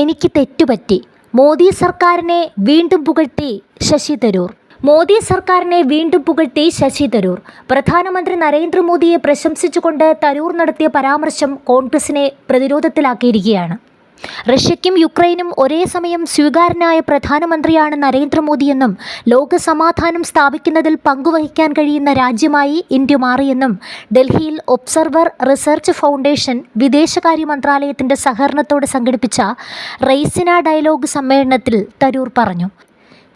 എനിക്ക് തെറ്റുപറ്റി. മോദി സർക്കാരിനെ വീണ്ടും പുകഴ്ത്തി ശശി തരൂർ. മോദി സർക്കാരിനെ വീണ്ടും പുകഴ്ത്തി ശശി തരൂർ. പ്രധാനമന്ത്രി നരേന്ദ്രമോദിയെ പ്രശംസിച്ചുകൊണ്ട് തരൂർ നടത്തിയ പരാമർശം കോൺഗ്രസിനെ പ്രതിരോധത്തിലാക്കിയിരിക്കുകയാണ്. റഷ്യയ്ക്കും യുക്രൈനും ഒരേ സമയം സ്വീകാരനായ പ്രധാനമന്ത്രിയാണ് നരേന്ദ്രമോദിയെന്നും ലോക സമാധാനം സ്ഥാപിക്കുന്നതിൽ പങ്കുവഹിക്കാൻ കഴിയുന്ന രാജ്യമായി ഇന്ത്യ മാറിയെന്നും ഡൽഹിയിൽ ഒബ്സർവർ റിസർച്ച് ഫൗണ്ടേഷൻ വിദേശകാര്യ മന്ത്രാലയത്തിന്റെ സഹകരണത്തോടെ സംഘടിപ്പിച്ച റെയ്സിന ഡയലോഗ് സമ്മേളനത്തിൽ തരൂർ പറഞ്ഞു.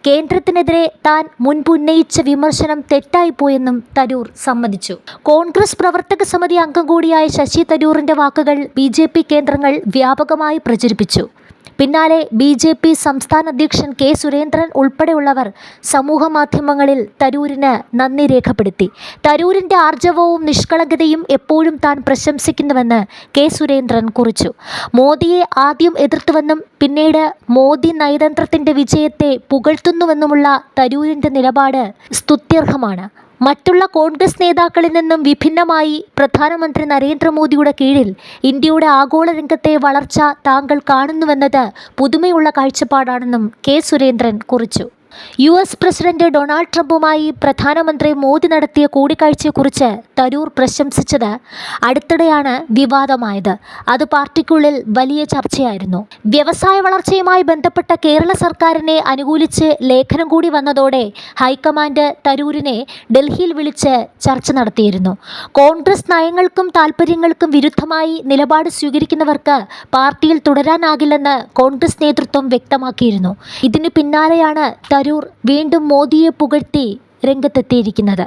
കേന്ദ്രത്തിനെതിരെ താൻ മുൻപ് ഉന്നയിച്ച വിമർശനം തെറ്റായിപ്പോയെന്നും തരൂർ സമ്മതിച്ചു. കോൺഗ്രസ് പ്രവർത്തക സമിതി അംഗം കൂടിയായ ശശി തരൂറിന്റെ വാക്കുകൾ ബി കേന്ദ്രങ്ങൾ വ്യാപകമായി പ്രചരിപ്പിച്ചു. പിന്നാലെ ബി ജെ പി സംസ്ഥാന അധ്യക്ഷൻ കെ സുരേന്ദ്രൻ ഉൾപ്പെടെയുള്ളവർ സമൂഹ മാധ്യമങ്ങളിൽ തരൂരിന് നന്ദി രേഖപ്പെടുത്തി. തരൂരിന്റെ ആർജവവും നിഷ്കളങ്കതയും എപ്പോഴും താൻ പ്രശംസിക്കുന്നുവെന്ന് കെ സുരേന്ദ്രൻ കുറിച്ചു. മോദിയെ ആദ്യം എതിർത്തുവെന്നും പിന്നീട് മോദി നയതന്ത്രത്തിന്റെ വിജയത്തെ പുകഴ്ത്തുന്നുവെന്നുമുള്ള തരൂരിന്റെ നിലപാട് സ്തുത്യർഹമാണ്. മറ്റുള്ള കോൺഗ്രസ് നേതാക്കളിൽ നിന്നും വിഭിന്നമായി പ്രധാനമന്ത്രി നരേന്ദ്രമോദിയുടെ കീഴിൽ ഇന്ത്യയുടെ ആഗോള രംഗത്തെ വളർച്ച താങ്കൾ കാണുന്നുവെന്നത് പുതുമയുള്ള കാഴ്ചപ്പാടാണെന്നും കെ സുരേന്ദ്രൻ കുറിച്ചു. യു എസ് പ്രസിഡന്റ് ഡൊണാൾഡ് ട്രംപുമായി പ്രധാനമന്ത്രി മോദി നടത്തിയ കൂടിക്കാഴ്ചയെക്കുറിച്ച് തരൂർ പ്രശംസിച്ചത് അടുത്തിടെയാണ് വിവാദമായത്. അത് പാർട്ടിക്കുള്ളിൽ വലിയ ചർച്ചയായിരുന്നു. വ്യവസായ വളർച്ചയുമായി ബന്ധപ്പെട്ട കേരള സർക്കാരിനെ അനുകൂലിച്ച് ലേഖനം കൂടി വന്നതോടെ ഹൈക്കമാൻഡ് തരൂരിനെ ഡൽഹിയിൽ വിളിച്ച് ചർച്ച നടത്തിയിരുന്നു. കോൺഗ്രസ് നയങ്ങൾക്കും താൽപ്പര്യങ്ങൾക്കും വിരുദ്ധമായി നിലപാട് സ്വീകരിക്കുന്നവർക്ക് പാർട്ടിയിൽ തുടരാനാകില്ലെന്ന് കോൺഗ്രസ് നേതൃത്വം വ്യക്തമാക്കിയിരുന്നു. ഇതിനു പിന്നാലെയാണ് തരൂർ വീണ്ടും മോദിയെ പുകഴ്ത്തി രംഗത്തെത്തിയിരിക്കുന്നത്.